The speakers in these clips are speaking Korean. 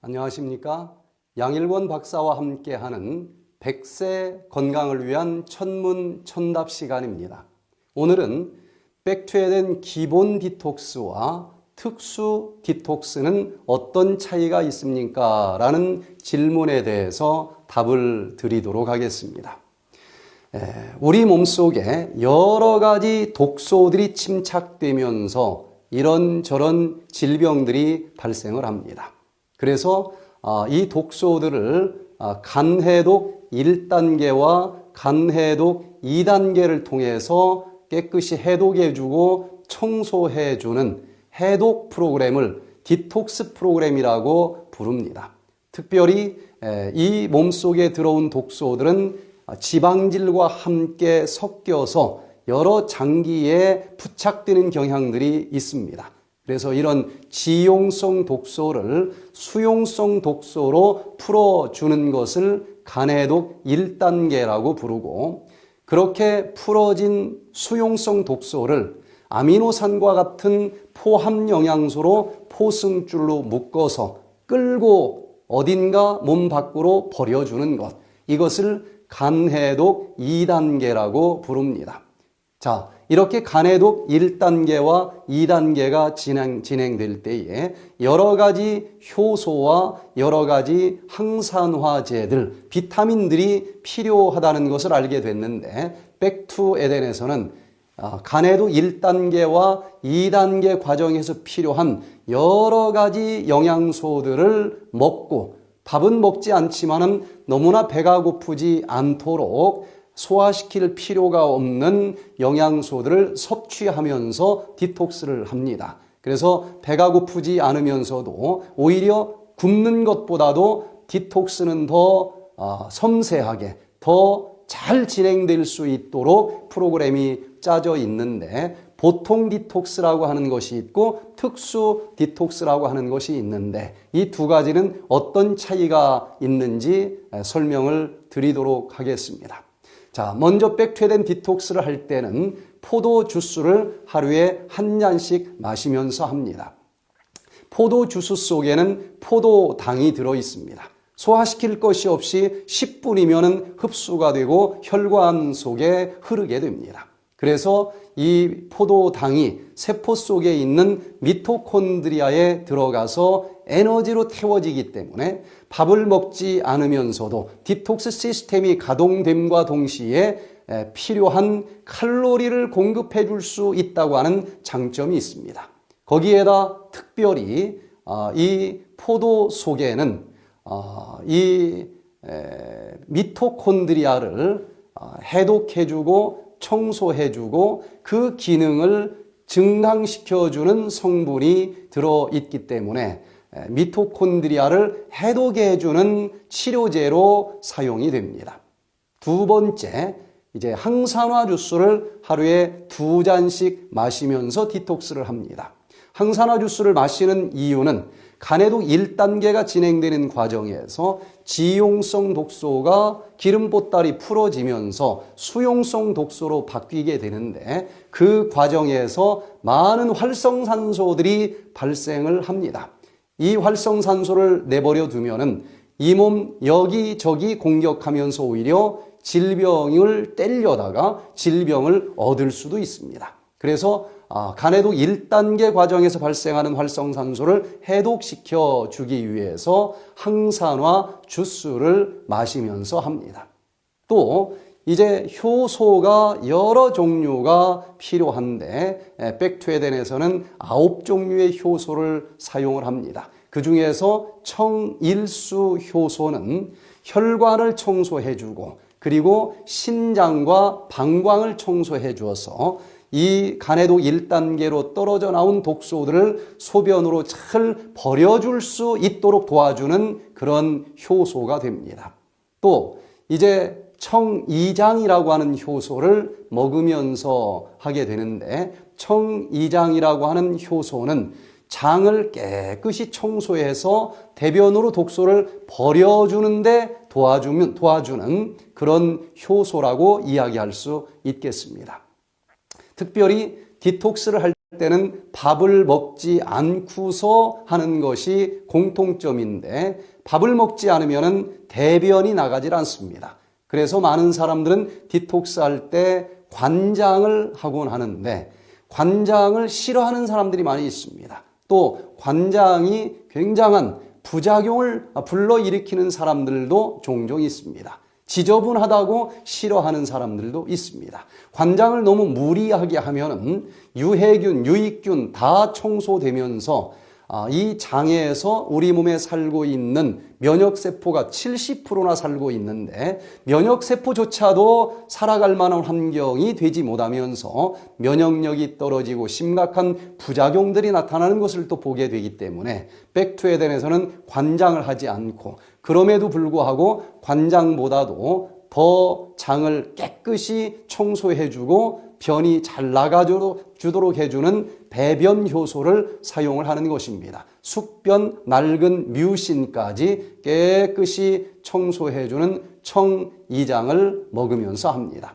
안녕하십니까? 양일권 박사와 함께하는 100세 건강을 위한 천문 천답 시간입니다. 오늘은 백투에덴 기본 디톡스와 특수 디톡스는 어떤 차이가 있습니까? 라는 질문에 대해서 답을 드리도록 하겠습니다. 에, 우리 몸속에 여러 가지 독소들이 침착되면서 이런저런 질병들이 발생을 합니다. 그래서 아, 이 독소들을 아, 간해독 1단계와 간해독 2단계를 통해서 깨끗이 해독해주고 청소해주는 해독 프로그램을 디톡스 프로그램이라고 부릅니다. 특별히 이 몸속에 들어온 독소들은 지방질과 함께 섞여서 여러 장기에 부착되는 경향들이 있습니다. 그래서 이런 지용성 독소를 수용성 독소로 풀어주는 것을 간해독 1단계라고 부르고 그렇게 풀어진 수용성 독소를 아미노산과 같은 포함 영양소로 포승줄로 묶어서 끌고 어딘가 몸 밖으로 버려주는 것. 이것을 간해독 2단계라고 부릅니다. 자, 이렇게 간해독 1단계와 2단계가 진행, 진행될 때에 여러 가지 효소와 여러 가지 항산화제들, 비타민들이 필요하다는 것을 알게 됐는데, 백투 에덴에서는 아, 간해독 1단계와 2단계 과정에서 필요한 여러 가지 영양소들을 먹고 밥은 먹지 않지만은 너무나 배가 고프지 않도록 소화시킬 필요가 없는 영양소들을 섭취하면서 디톡스를 합니다. 그래서 배가 고프지 않으면서도 오히려 굶는 것보다도 디톡스는 더 아, 섬세하게 더 잘 진행될 수 있도록 프로그램이 짜져 있는데 보통 디톡스라고 하는 것이 있고 특수 디톡스라고 하는 것이 있는데 이 두 가지는 어떤 차이가 있는지 설명을 드리도록 하겠습니다. 자, 먼저 백퇴된 디톡스를 할 때는 포도 주스를 하루에 한 잔씩 마시면서 합니다. 포도 주스 속에는 포도당이 들어 있습니다. 소화시킬 것이 없이 10분이면 흡수가 되고 혈관 속에 흐르게 됩니다. 그래서 이 포도당이 세포 속에 있는 미토콘드리아에 들어가서 에너지로 태워지기 때문에 밥을 먹지 않으면서도 디톡스 시스템이 가동됨과 동시에 필요한 칼로리를 공급해 줄 수 있다고 하는 장점이 있습니다. 거기에다 특별히 아, 이 포도 속에는 아, 이 미토콘드리아를 아, 해독해주고 청소해주고 그 기능을 증강시켜주는 성분이 들어있기 때문에 미토콘드리아를 해독해 주는 치료제로 사용이 됩니다. 두 번째, 이제 항산화 주스를 하루에 두 잔씩 마시면서 디톡스를 합니다. 항산화 주스를 마시는 이유는 간해독 1단계가 진행되는 과정에서 지용성 독소가 기름 보따리 풀어지면서 수용성 독소로 바뀌게 되는데 그 과정에서 많은 활성산소들이 발생을 합니다. 이 활성산소를 내버려 두면은 이 몸 여기저기 공격하면서 오히려 질병을 때려다가 질병을 얻을 수도 있습니다. 그래서 아, 간해독 1단계 과정에서 발생하는 활성산소를 해독시켜 주기 위해서 항산화 주스를 마시면서 합니다. 또 이제 효소가 여러 종류가 필요한데 백투에덴에서는 아홉 종류의 효소를 사용을 합니다. 그 중에서 청일수 효소는 혈관을 청소해주고 그리고 신장과 방광을 청소해 주어서 이 간해독 1단계로 떨어져 나온 독소들을 소변으로 잘 버려줄 수 있도록 도와주는 그런 효소가 됩니다. 또 이제 청이장이라고 하는 효소를 먹으면서 하게 되는데 청이장이라고 하는 효소는 장을 깨끗이 청소해서 대변으로 독소를 버려주는데 도와주면, 도와주는 그런 효소라고 이야기할 수 있겠습니다. 특별히 디톡스를 할 때는 밥을 먹지 않고서 하는 것이 공통점인데 밥을 먹지 않으면 대변이 나가질 않습니다. 그래서 많은 사람들은 디톡스 할 때 관장을 하곤 하는데 관장을 싫어하는 사람들이 많이 있습니다. 또 관장이 굉장한 부작용을 불러일으키는 사람들도 종종 있습니다. 지저분하다고 싫어하는 사람들도 있습니다. 관장을 너무 무리하게 하면은 유해균, 유익균 다 청소되면서 아, 이 장에서 우리 몸에 살고 있는 면역세포가 70%나 살고 있는데 면역세포조차도 살아갈 만한 환경이 되지 못하면서 면역력이 떨어지고 심각한 부작용들이 나타나는 것을 또 보게 되기 때문에 백투에덴에서는 관장을 하지 않고 그럼에도 불구하고 관장보다도 더 장을 깨끗이 청소해주고 변이 잘 나가주도록 해주는 배변 효소를 사용을 하는 것입니다. 숙변, 낡은 뮤신까지 깨끗이 청소해주는 청이장을 먹으면서 합니다.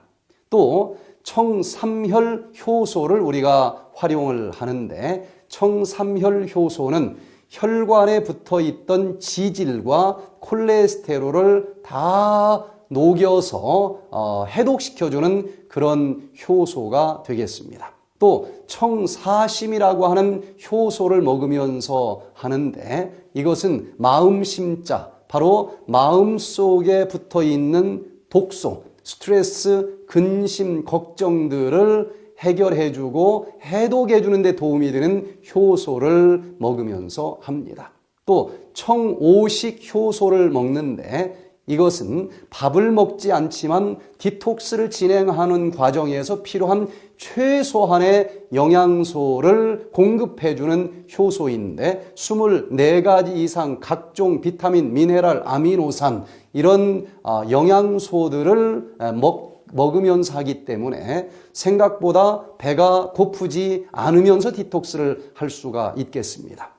또 청삼혈 효소를 우리가 활용을 하는데 청삼혈 효소는 혈관에 붙어 있던 지질과 콜레스테롤을 다 녹여서 어, 해독시켜주는 그런 효소가 되겠습니다. 또 청사심이라고 하는 효소를 먹으면서 하는데 이것은 마음심자 바로 마음 속에 붙어 있는 독소, 스트레스, 근심, 걱정들을 해결해주고 해독해주는 데 도움이 되는 효소를 먹으면서 합니다. 또 청오식 효소를 먹는데 이것은 밥을 먹지 않지만 디톡스를 진행하는 과정에서 필요한 최소한의 영양소를 공급해주는 효소인데 24가지 이상 각종 비타민, 미네랄, 아미노산 이런 아, 영양소들을 먹, 먹으면서 하기 때문에 생각보다 배가 고프지 않으면서 디톡스를 할 수가 있겠습니다.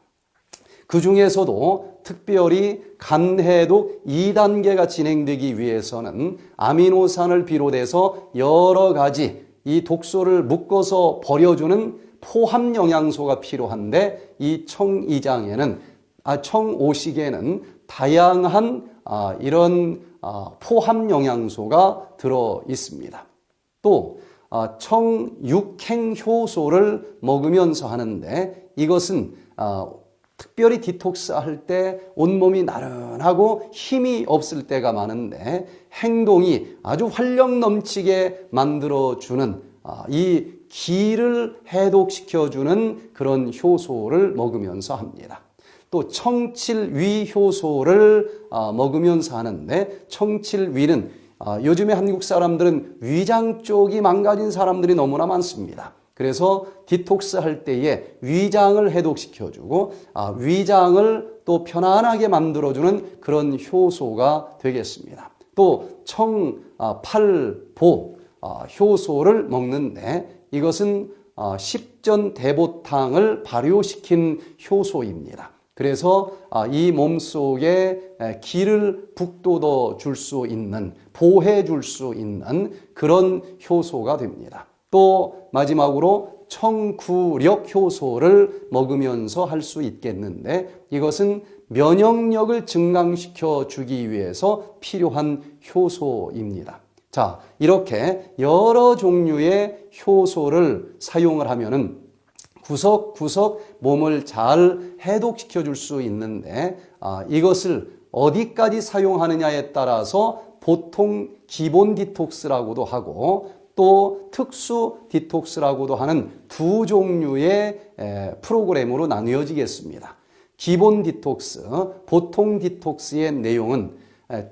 그 중에서도 특별히 간해독 2단계가 진행되기 위해서는 아미노산을 비롯해서 여러 가지 이 독소를 묶어서 버려주는 포함 영양소가 필요한데 이 청이장에는 아, 청오식에는 다양한 아, 이런 아, 포함 영양소가 들어 있습니다. 또 아, 청육행 효소를 먹으면서 하는데 이것은 아, 특별히 디톡스 할 때 온몸이 나른하고 힘이 없을 때가 많은데 행동이 아주 활력 넘치게 만들어주는 아, 이 기를 해독시켜주는 그런 효소를 먹으면서 합니다. 또 청칠위 효소를 아, 먹으면서 하는데 청칠위는 아, 요즘에 한국 사람들은 위장 쪽이 망가진 사람들이 너무나 많습니다. 그래서 디톡스 할 때에 위장을 해독시켜주고 아, 위장을 또 편안하게 만들어주는 그런 효소가 되겠습니다. 또 청팔보 아, 효소를 먹는데 이것은 아, 십전 대보탕을 발효시킨 효소입니다. 그래서 이 몸속에 기를 북돋워 줄 수 있는 보해 줄 수 있는 그런 효소가 됩니다. 또 마지막으로 청구력 효소를 먹으면서 할 수 있겠는데 이것은 면역력을 증강시켜 주기 위해서 필요한 효소입니다. 자, 이렇게 여러 종류의 효소를 사용을 하면은 구석구석 몸을 잘 해독시켜 줄 수 있는데 아, 이것을 어디까지 사용하느냐에 따라서 보통 기본 디톡스라고도 하고 또 특수 디톡스라고도 하는 두 종류의 프로그램으로 나뉘어지겠습니다. 기본 디톡스, 보통 디톡스의 내용은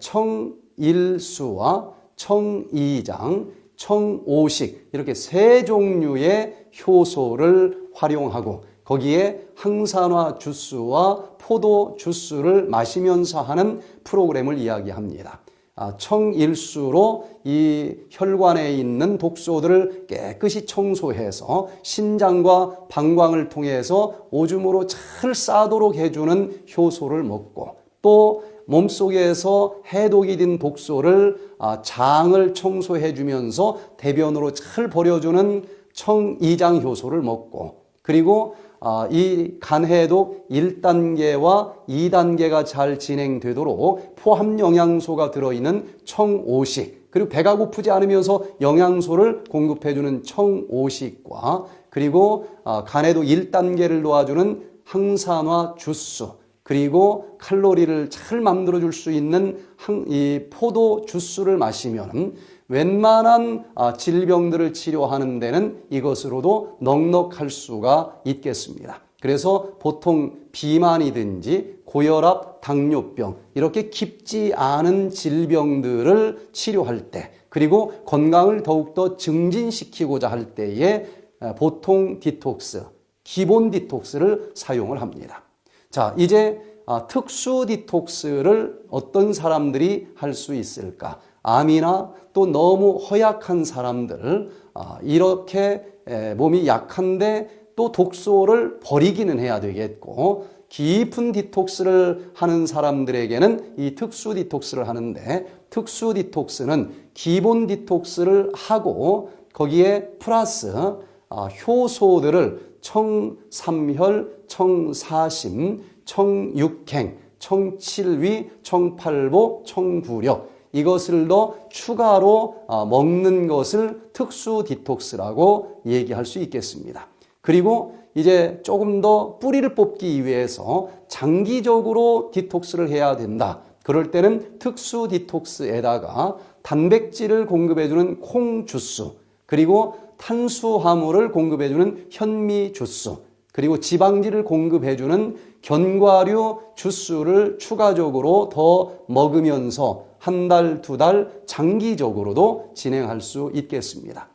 청일수와 청이장, 청오식 이렇게 세 종류의 효소를 활용하고 거기에 항산화 주스와 포도 주스를 마시면서 하는 프로그램을 이야기합니다. 아, 청일수로 이 혈관에 있는 독소들을 깨끗이 청소해서 신장과 방광을 통해서 오줌으로 잘 싸도록 해주는 효소를 먹고 또 몸속에서 해독이 된 독소를 아, 장을 청소해 주면서 대변으로 잘 버려주는 청이장 효소를 먹고 그리고 아, 이 간해독 1단계와 2단계가 잘 진행되도록 포함 영양소가 들어있는 청오식 그리고 배가 고프지 않으면서 영양소를 공급해주는 청오식과 그리고 아, 간해독 1단계를 도와주는 항산화 주스 그리고 칼로리를 잘 만들어 줄 수 있는 항- 이 포도 주스를 마시면 웬만한 아, 질병들을 치료하는 데는 이것으로도 넉넉할 수가 있겠습니다. 그래서 보통 비만이든지 고혈압, 당뇨병 이렇게 깊지 않은 질병들을 치료할 때 그리고 건강을 더욱더 증진시키고자 할 때에 아, 보통 디톡스, 기본 디톡스를 사용을 합니다. 자, 이제 아, 특수 디톡스를 어떤 사람들이 할 수 있을까? 암이나 또 너무 허약한 사람들, 아, 이렇게 에, 몸이 약한데 또 독소를 버리기는 해야 되겠고, 깊은 디톡스를 하는 사람들에게는 이 특수 디톡스를 하는데, 특수 디톡스는 기본 디톡스를 하고, 거기에 플러스 아, 효소들을 청삼혈, 청사심, 청육행, 청칠위, 청팔보, 청구력 이것을 더 추가로 아, 먹는 것을 특수 디톡스라고 얘기할 수 있겠습니다. 그리고 이제 조금 더 뿌리를 뽑기 위해서 장기적으로 디톡스를 해야 된다. 그럴 때는 특수 디톡스에다가 단백질을 공급해주는 콩 주스, 그리고 탄수화물을 공급해주는 현미 주스, 그리고 지방질을 공급해주는 견과류 주스를 추가적으로 더 먹으면서 한 달, 두 달 장기적으로도 진행할 수 있겠습니다.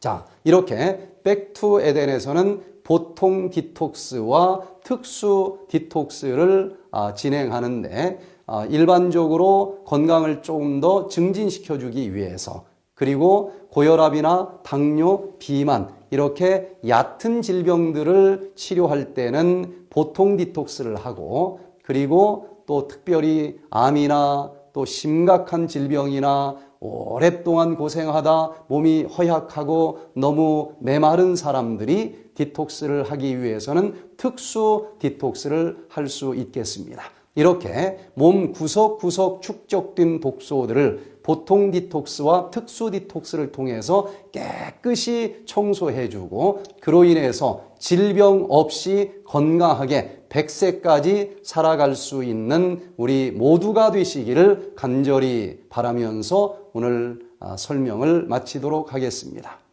자, 이렇게 백투 에덴에서는 보통 디톡스와 특수 디톡스를 아, 진행하는데 아, 일반적으로 건강을 조금 더 증진시켜 주기 위해서 그리고 고혈압이나 당뇨, 비만 이렇게 얕은 질병들을 치료할 때는 보통 디톡스를 하고 그리고 또 특별히 암이나 또 심각한 질병이나 오랫동안 고생하다 몸이 허약하고 너무 메마른 사람들이 디톡스를 하기 위해서는 특수 디톡스를 할 수 있겠습니다. 이렇게 몸 구석구석 축적된 독소들을 보통 디톡스와 특수 디톡스를 통해서 깨끗이 청소해주고 그로 인해서 질병 없이 건강하게 100세까지 살아갈 수 있는 우리 모두가 되시기를 간절히 바라면서 오늘 아, 설명을 마치도록 하겠습니다.